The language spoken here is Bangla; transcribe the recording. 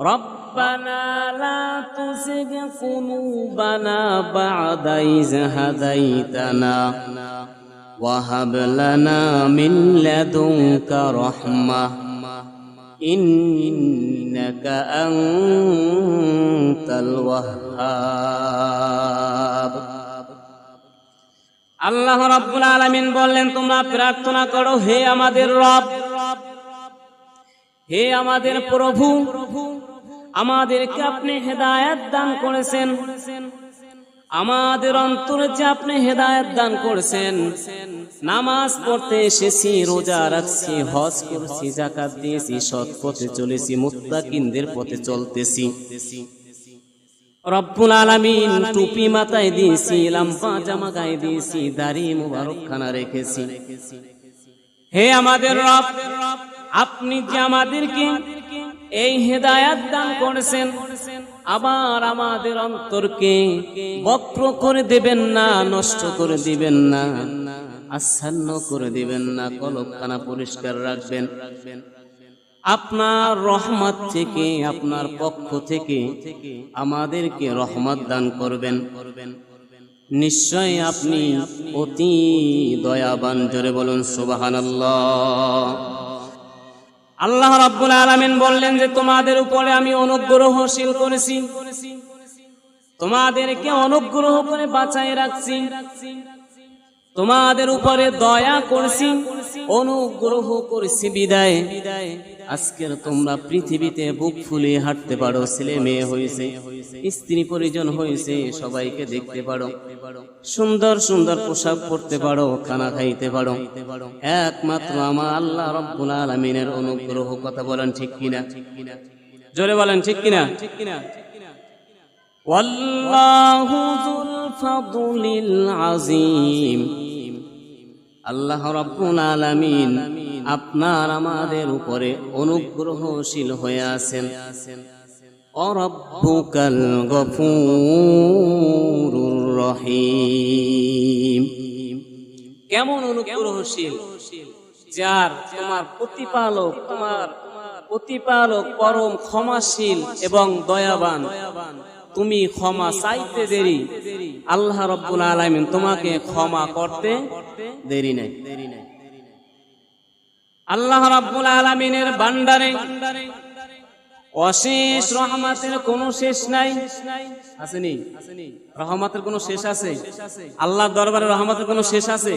ربنا لا تزغ قلوبنا بعد إذ هديتنا وهب لنا من لدنك رحمة إنك أنت الوهاب আল্লাহ রাব্বুল আলামিন বললেন তোমরা প্রার্থনা করো হে আমাদের রব হে আমাদের প্রভু আমাদেরকে আপনি হেদায়েত দান করেছেন। আমাদের অন্তরে যে আপনি হেদায়েত দান করেছেন, নামাজ পড়তে এসেছি, রোজা রাখছি, হজ করছি জাকাত দিয়েছি সৎ পথে চলেছি, মুত্তাকিনদের পথে চলতেছি। রব্বুল আলামিন টুপি মাথায় দিয়েছি, লাম্পা জামা গায়ে দিয়েছি, দাড়ি মুবারক খানা রেখেছি। হে আমাদের রব, আপনি যে আমাদেরকে এই হেদায়াত দান করেছেন। আবার আমাদের অন্তরকে বক্র করে দেবেন না, নষ্ট করে দিবেন না। আচ্ছন্ন করে দিবেন না কলকখানা পরিষ্কার রাখবেন। আপনার রহমত থেকে, আপনার পক্ষ থেকে আমাদেরকে রহমত দান করবেন। নিশ্চয় আপনি অতি দয়াবান, জোরে বলুন সুবাহান আল্লাহ রাব্বুল আলামিন বললেন যে, তোমাদের উপরে আমি অনুগ্রহশীল করেছি। তোমাদেরকে অনুগ্রহ করে বাঁচায় রাখছি। তোমাদের উপরে দয়া করছি। অনুগ্রহ করেছি বিদায় আজকের তোমরা পৃথিবীতে বুক ফুলিয়ে হাঁটতে পারো ছেলে মেয়ে হয়েছে স্ত্রী পরিজন হয়েছে সবাইকে দেখতে পারো সুন্দর সুন্দর পোশাক পরতে পারো খানা খাইতে পারো একমাত্র আমার আল্লাহ রব্বুল আলমিনের অনুগ্রহ কথা বলেন ঠিক কিনা জোরে বলেন ঠিক কিনা ঠিক কিনা والله ذو الفضل العظيم আল্লাহ রাব্বুল আলামিন আপনার আমাদের উপরে অনুগ্রহশীল হয়ে আছেন। অরব্বুকাল গফুরুর রহিম। কেমন অনুগ্রহশীল? যার তোমার প্রতিপালক তোমার প্রতিপালক পরম ক্ষমাশীল এবং দয়াবান। তুমি ক্ষমা চাইতে দেরি। আল্লাহ রব্বুল আলামিন তোমাকে ক্ষমা করতে দেরি নাই। আল্লাহ রাব্বুল আলামিনের বান্দারে অশেষ রহমাতের কোনো শেষ নাই। আসেনি? রহমতের কোনো শেষ আছে? আল্লাহর দরবারে রহমতের কোনো শেষ আছে?